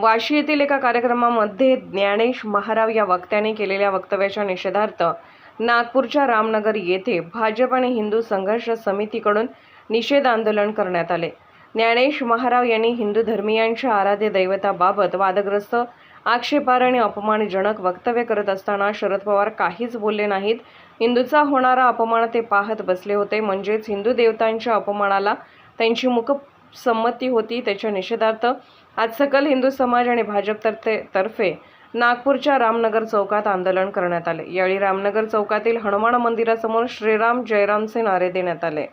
वाशी येथील एका कार्यक्रमामध्ये ज्ञानेश महाराव या वक्त्याने केलेल्या वक्तव्याच्या निषेधार्थ नागपूरच्या रामनगर येथे भाजप आणि हिंदू संघर्ष समितीकडून निषेध आंदोलन करण्यात आले. ज्ञानेश महाराव यांनी हिंदू धर्मियांच्या आराध्य दैवताबाबत वादग्रस्त आक्षेपार आणि अपमानजनक वक्तव्य करत असताना शरद पवार काहीच बोलले नाहीत. हिंदूचा होणारा अपमान ते पाहत बसले होते. म्हणजेच हिंदू देवतांच्या अपमानाला त्यांची मुख संमती होती. त्याच्या निषेधार्थ आज सकल हिंदू समाज आणि भाजप तर्फे तर्फे नागपूरच्या रामनगर चौकात आंदोलन करण्यात आले. यावेळी रामनगर चौकातील हनुमान मंदिरासमोर श्रीराम जयरामचे नारे देण्यात आले. या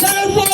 काय?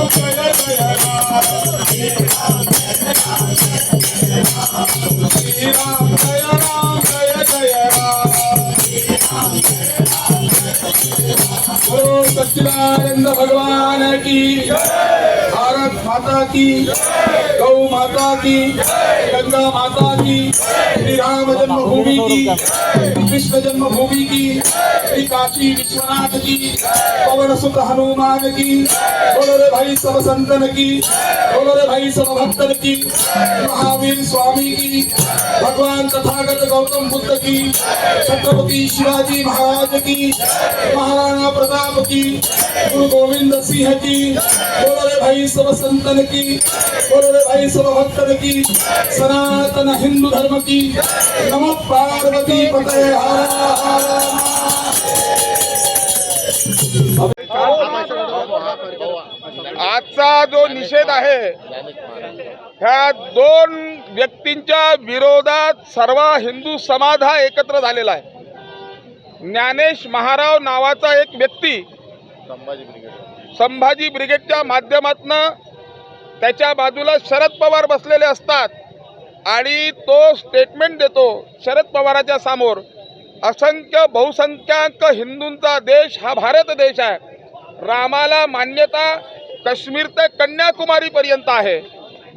Thank you. सच्चिदानंद भगवान की भारत माता की गौ माता की गंगा माता की श्री राम जन्मभूमि की कृष्ण जन्मभूमि की श्री काशी विश्वनाथ की पवन सुत हनुमान की बोलो रे भाई सब संतन की बोलो रे भाई सब भक्तन की महावीर स्वामी की भगवान तथागत गौतम बुद्ध की छत्रपति शिवाजी महाराज की महाराणा प्रताप की गुरु गोविंद सिंह की। बोलो रे भाई सब संतन की। बोलो रे भाई सब भक्तन की। सनातन हिंदू धर्म की। नमः पार्वती पते आजचा जो निषेध आहे ह्या दोन व्यक्तींच्या विरोधात सर्व हिंदू समाज हा एकत्र झालेला आहे. ज्ञानेश महाराव नावाचा एक व्यक्ती संभाजी ब्रिगेडच्या माध्यमातनं त्याच्या बाजूला शरद पवार बसलेले असतात आणि तो स्टेटमेंट देतो शरद पवाराच्या समोर असंख्य बहुसंख्याक हिंदूंचा देश हा भारत देश आहे. रामाला मान्यता काश्मीर ते कन्याकुमारीपर्यंत आहे.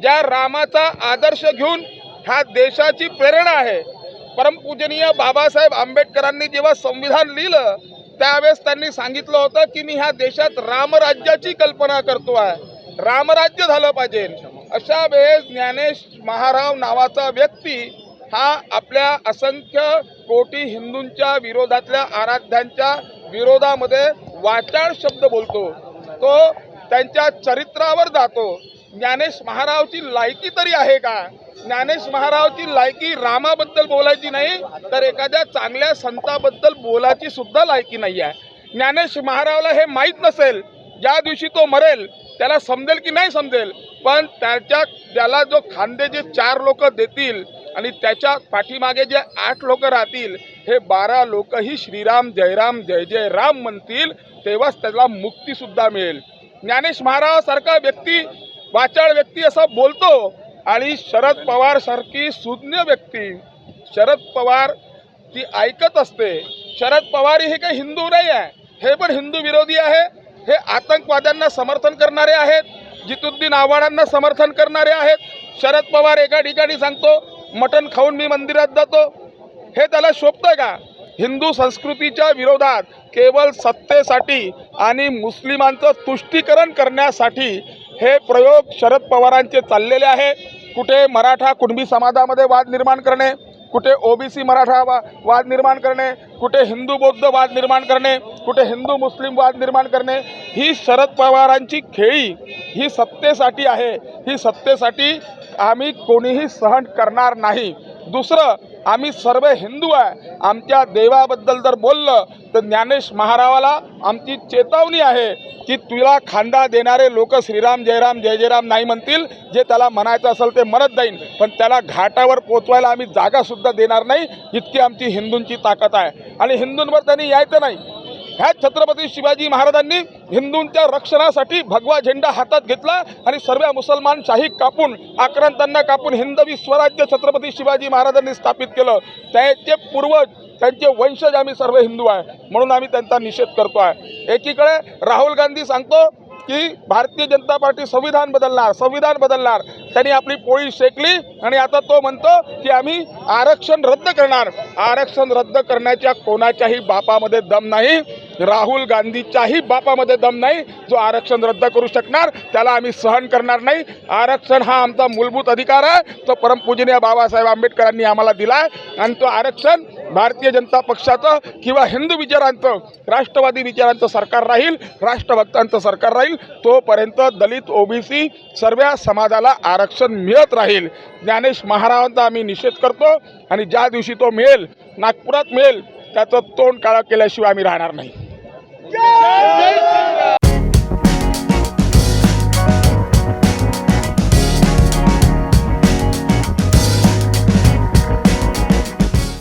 ज्या रामाचा आदर्श घेऊन ह्या देशाची प्रेरणा आहे. परमपूजनीय बाबासाहेब आंबेडकरांनी जेव्हा संविधान लिहिलं त्यावेळेस त्यांनी सांगितलं होतं की मी ह्या देशात रामराज्याची कल्पना करतो आहे. रामराज्य झालं पाहिजे. अशा वेळेस ज्ञानेश महाराव नावाचा व्यक्ती हा आपल्या असंख्य कोटी हिंदूंच्या विरोधातल्या आराध्यांच्या विरोधामध्ये वाचाळ शब्द बोलतो. तो त्यांच्या चरित्रावर जातो. ज्ञानेश महारावची लायकी तरी आहे का? ज्ञानेश महाराजची लायकी रामाबद्दल बोलायची नाही तर एखाद्या चांगल्या संताबद्दल बोलायची सुद्धा लायकी नाही आहे. ज्ञानेश महाराजला हे माहीत नसेल ज्या दिवशी तो मरेल त्याला समजेल की नाही समजेल पण त्याच्या त्याला जो खांदे जे चार लोक देतील आणि त्याच्या पाठीमागे जे आठ लोक राहतील हे बारा लोकही श्रीराम जयराम जय जय राम म्हणतील तेव्हाच त्याला मुक्तीसुद्धा मिळेल. ज्ञानेश महाराजासारखा व्यक्ती वाचाळ व्यक्ती असा बोलतो आणि शरद पवार सारखी सुज्ञ व्यक्ती. शरद पवार ती ऐकत असते. शरद पवार हे काही हिंदू नाही आहे. हे पण हिंदू विरोधी आहे. हे आतंकवाद्यांना समर्थन करणारे आहेत. जितुद्दीन आव्हाडांना समर्थन करणारे आहेत. शरद पवार एका ठिकाणी सांगतो मटण खाऊन मी मंदिरात जातो. हे त्याला शोभतं का? हिंदू संस्कृतीच्या विरोधात केवळ सत्तेसाठी आणि मुस्लिमांचं तुष्टीकरण करण्यासाठी हे प्रयोग शरद पवारांचे चाललेले आहे. कुठे मराठा कुणबी समाजामध्ये वाद निर्माण करणे कुठे ओबीसी मराठा वा वाद निर्माण करणे कुठे हिंदू बौद्ध वाद निर्माण करणे कुठे हिंदू मुस्लिम वाद निर्माण करणे ही शरद पवारांची खेळी ही सत्तेसाठी आहे. ही सत्तेसाठी आम्ही कोणीही सहन करणार नाही. दुसरं आम्ही सर्व हिंदू आहे. आमच्या देवाबद्दल जर बोललं तर ज्ञानेश महारावाला आमची चेतावणी आहे की तुला खांदा देणारे लोक श्रीराम जयराम जय जयराम नाही म्हणतील. जे त्याला म्हणायचं असेल ते म्हणत जाईन. पण त्याला घाटावर पोचवायला आम्ही जागासुद्धा देणार नाही. इतकी आमची हिंदूंची ताकद आहे. आणि हिंदूंवर त्यांनी यायचं नाही. ह्या छत्रपती शिवाजी महाराजांनी हिंदूंच्या रक्षणासाठी भगवा झेंडा हातात घेतला आणि सर्व मुसलमान शाही कापून आक्रांतांना कापून हिंदवी स्वराज्य छत्रपती शिवाजी महाराजांनी स्थापित केलं. त्याचे पूर्वज त्यांचे वंशज आम्ही सर्व हिंदू आहे म्हणून आम्ही त्यांचा निषेध करतो आहे. एकीकडे राहुल गांधी सांगतो की भारतीय जनता पार्टी संविधान बदलणार संविधान बदलणार. त्यांनी आपली पोळी शेकली आणि आता तो म्हणतो की आम्ही आरक्षण रद्द करणार. आरक्षण रद्द करण्याच्या कोणाच्याही बापामध्ये दम नाही. राहुल गांधीच्याही बापामध्ये दम नाही जो आरक्षण रद्द करू शकणार त्याला आम्ही सहन करणार नाही. आरक्षण हा आमचा मूलभूत अधिकार आहे तो परमपूजनीय बाबासाहेब आंबेडकरांनी आम्हाला दिला आहे आणि तो आरक्षण भारतीय जनता पक्षाचं किंवा हिंदू विचारांचं राष्ट्रवादी विचारांचं सरकार राहील राष्ट्रभक्तांचं सरकार राहील तोपर्यंत दलित ओबीसी सर्व समाजाला आरक्षण मिळत राहील. ज्ञानेश महाराजांचा आम्ही निषेध करतो आणि ज्या दिवशी तो मिळेल नागपुरात मिळेल त्याचं तोंड काळं केल्याशिवाय आम्ही राहणार नाही. Não, gente!